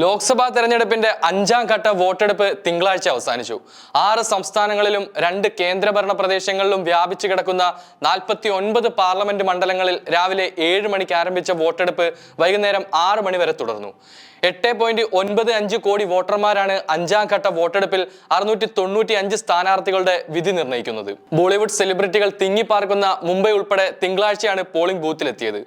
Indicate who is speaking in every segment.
Speaker 1: ലോക്സഭാ തെരഞ്ഞെടുപ്പിന്റെ അഞ്ചാം ഘട്ട വോട്ടെടുപ്പ് തിങ്കളാഴ്ച അവസാനിച്ചു. ആറ് സംസ്ഥാനങ്ങളിലും രണ്ട് കേന്ദ്രഭരണ പ്രദേശങ്ങളിലും വ്യാപിച്ചു കിടക്കുന്ന നാൽപ്പത്തി ഒൻപത് പാർലമെന്റ് മണ്ഡലങ്ങളിൽ രാവിലെ ഏഴ് മണിക്ക് ആരംഭിച്ച വോട്ടെടുപ്പ് വൈകുന്നേരം ആറ് മണി വരെ തുടർന്നു. എട്ട് പോയിന്റ് ഒൻപത് അഞ്ച് കോടി വോട്ടർമാരാണ് അഞ്ചാം ഘട്ട വോട്ടെടുപ്പിൽ അറുന്നൂറ്റി തൊണ്ണൂറ്റി അഞ്ച് സ്ഥാനാർത്ഥികളുടെ വിധി നിർണയിക്കുന്നത്. ബോളിവുഡ് സെലിബ്രിറ്റികൾ തിങ്ങിപ്പാർക്കുന്ന മുംബൈ ഉൾപ്പെടെ തിങ്കളാഴ്ചയാണ് പോളിംഗ് ബൂത്തിലെത്തിയത്.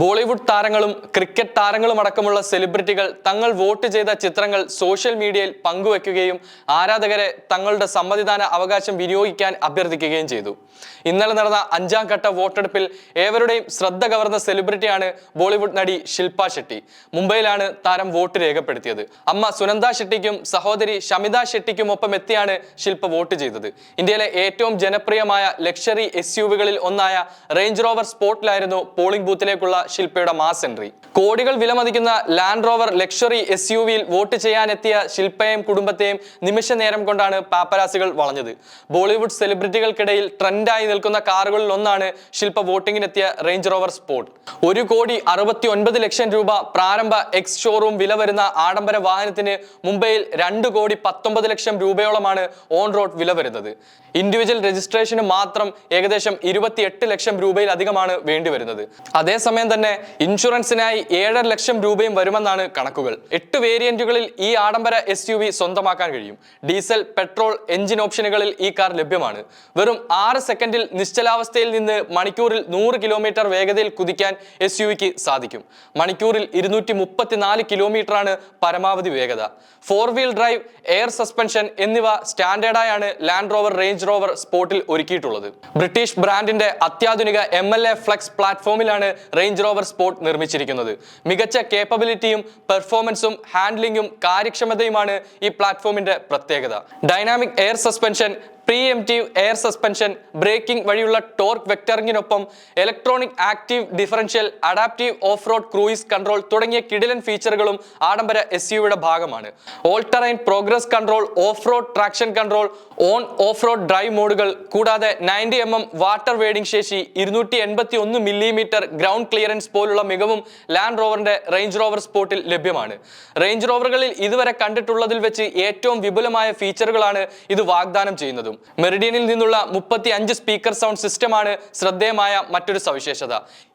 Speaker 1: ബോളിവുഡ് താരങ്ങളും ക്രിക്കറ്റ് താരങ്ങളും അടക്കമുള്ള സെലിബ്രിറ്റികൾ തങ്ങൾ വോട്ട് ചെയ്ത ചിത്രങ്ങൾ സോഷ്യൽ മീഡിയയിൽ പങ്കുവെക്കുകയും ആരാധകരെ തങ്ങളുടെ സമ്മതിദാന അവകാശം വിനിയോഗിക്കാൻ അഭ്യർത്ഥിക്കുകയും ചെയ്തു. ഇന്നലെ നടന്ന അഞ്ചാം ഘട്ട വോട്ടെടുപ്പിൽ ഏവരുടെയും ശ്രദ്ധ കവർന്ന സെലിബ്രിറ്റിയാണ് ബോളിവുഡ് നടി ശില്പ ഷെട്ടി. മുംബൈയിലാണ് താരം വോട്ട് രേഖപ്പെടുത്തിയത്. അമ്മ സുനന്ദ ഷെട്ടിക്കും സഹോദരി ഷമിത ഷെട്ടിക്കും ഒപ്പം എത്തിയാണ് ശില്പ വോട്ട് ചെയ്തത്. ഇന്ത്യയിലെ ഏറ്റവും ജനപ്രിയമായ ലക്ഷറി എസ് ഒന്നായ റേഞ്ച് റോവർ സ്പോർട്ടിലായിരുന്നു പോളിംഗ് ബൂത്തിലേക്കുള്ള ശില്പയുടെ മാസ് എൻട്രി. കോടികൾ വിലമതിക്കുന്ന Land Rover luxury S U വിയിൽ വോട്ട് ചെയ്യാനെത്തിയ ശില്പയെയും കുടുംബത്തെയും നിമിഷ നേരം കൊണ്ടാണ് പാപ്പരാസികൾ വളഞ്ഞത്. ബോളിവുഡ് സെലിബ്രിറ്റികൾക്കിടയിൽ ട്രെൻഡായി നിൽക്കുന്ന കാറുകളിൽ ഒന്നാണ് ശില്പ വോട്ടിങ്ങിനെത്തിയ റേഞ്ച് റോവർ സ്പോർട്ട്. ഒരു കോടി അറുപത്തി ഒൻപത് ലക്ഷം രൂപ പ്രാരംഭ എക്സ് ഷോറൂം വില വരുന്ന ആഡംബര വാഹനത്തിന് മുംബൈയിൽ രണ്ട് കോടി പത്തൊമ്പത് ലക്ഷം രൂപയോളമാണ് ഓൺ റോഡ് വില വരുന്നത്. ഇൻഡിവിജ്വൽ രജിസ്ട്രേഷന് മാത്രം ഏകദേശം ഇരുപത്തിയെട്ട് ലക്ഷം രൂപയിലധികമാണ് വേണ്ടിവരുന്നത്. അതേസമയം തന്നെ ഇൻഷുറൻസിനായി ഏഴര ലക്ഷം രൂപയും വരുമെന്നാണ് കണക്കുകൾ. എട്ട് വേരിയന്റുകളിൽ ഈ ആഡംബര എസ് യു വി സ്വന്തമാക്കാൻ കഴിയും. ഡീസൽ പെട്രോൾ എഞ്ചിൻ ഓപ്ഷനുകളിൽ ഈ കാർ ലഭ്യമാണ്. വെറും ആറ് സെക്കൻഡിൽ നിശ്ചലാവസ്ഥയിൽ നിന്ന് മണിക്കൂറിൽ നൂറ് കിലോമീറ്റർ വേഗതയിൽ കുതിക്കാൻ എസ് യു വിക്ക് സാധിക്കും. മണിക്കൂറിൽ ഇരുന്നൂറ്റി മുപ്പത്തിനാല് കിലോമീറ്ററാണ് പരമാവധി വേഗത. Four wheel drive air suspension എന്നിവ സ്റ്റാൻഡേർഡായാണ് ലാൻഡ് റോവർ റേഞ്ച് റോവർ സ്പോർട്ടിൽ ഒരുക്കിയിട്ടുള്ളത്. ബ്രിട്ടീഷ് ബ്രാൻഡിന്റെ അത്യാധുനിക എം എൽ എ ഫ്ലെക്സ് പ്ലാറ്റ്ഫോമിലാണ് റേഞ്ച് റോവർ സ്പോർട്ട് നിർമ്മിച്ചിരിക്കുന്നത്. മികച്ച കേപ്പബിലിറ്റിയും പെർഫോമൻസും ഹാൻഡ്ലിംഗും കാര്യക്ഷമതയുമാണ് ഈ പ്ലാറ്റ്ഫോമിന്റെ പ്രത്യേകത. Dynamic air suspension preemptive air suspension braking വഴിയുള്ള torque വെക്ടറിങ്ങിനൊപ്പം electronic active differential adaptive off road cruise control തുടങ്ങിയ കിടിലൻ ഫീച്ചറുകളും ആഡംബര എസ് യുടെ ഭാഗമാണ്. All terrain progress control off road traction control on off road drive മോഡുകൾ കൂടാതെ ninety M M water wading ശേഷി ഇരുന്നൂറ്റി എൺപത്തി ഒന്ന് മില്ലിമീറ്റർ ഗ്രൗണ്ട് ക്ലിയറൻസ് പോലുള്ള മികവും ലാൻഡ് റോവറിന്റെ റേഞ്ച് റോവർ സ്പോർട്ടിൽ ലഭ്യമാണ്. റേഞ്ച് റോവറുകളിൽ ഇതുവരെ കണ്ടിട്ടുള്ളതിൽ വെച്ച് ഏറ്റവും വിപുലമായ ഫീച്ചറുകളാണ് ഇത് വാഗ്ദാനം ചെയ്യുന്നതും. മെറിഡിയനിൽ നിന്നുള്ള മുപ്പത്തി അഞ്ച് സ്പീക്കർ സൗണ്ട് സിസ്റ്റമാണ് ശ്രദ്ധേയമായ മറ്റൊരു സവിശേഷത.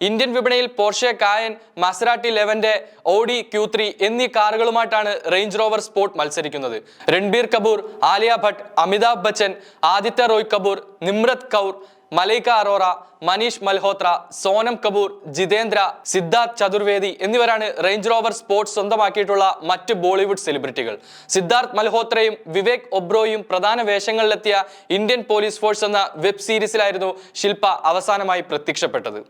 Speaker 1: ഇന്ത്യൻ വിപണിയിൽ Porsche Cayenne Maserati Levante Audi Q three എന്നീ കാറുകളുമായിട്ടാണ് റേഞ്ച് റോവർ സ്പോർട്ട് മത്സരിക്കുന്നത്. രൺബീർ കപൂർ ആലിയ ഭട്ട് അമിതാഭ് ബച്ചൻ ആദിത്യ റോയ് കപൂർ നിമ്രത് കൗർ മലൈക അറോറ മനീഷ് മൽഹോത്ര സോനം കപൂർ ജിതേന്ദ്ര സിദ്ധാർത്ഥ് ചതുർവേദി എന്നിവരാണ് റേഞ്ച് റോവർ സ്പോർട്സ് സ്വന്തമാക്കിയിട്ടുള്ള മറ്റ് ബോളിവുഡ് സെലിബ്രിറ്റികൾ. സിദ്ധാർത്ഥ് മൽഹോത്രയും വിവേക് ഒബ്രോയും പ്രധാന വേഷങ്ങളിലെത്തിയ ഇന്ത്യൻ പോലീസ് ഫോഴ്സ് എന്ന വെബ് സീരീസിലായിരുന്നു ശില്പ അവസാനമായി പ്രത്യക്ഷപ്പെട്ടത്.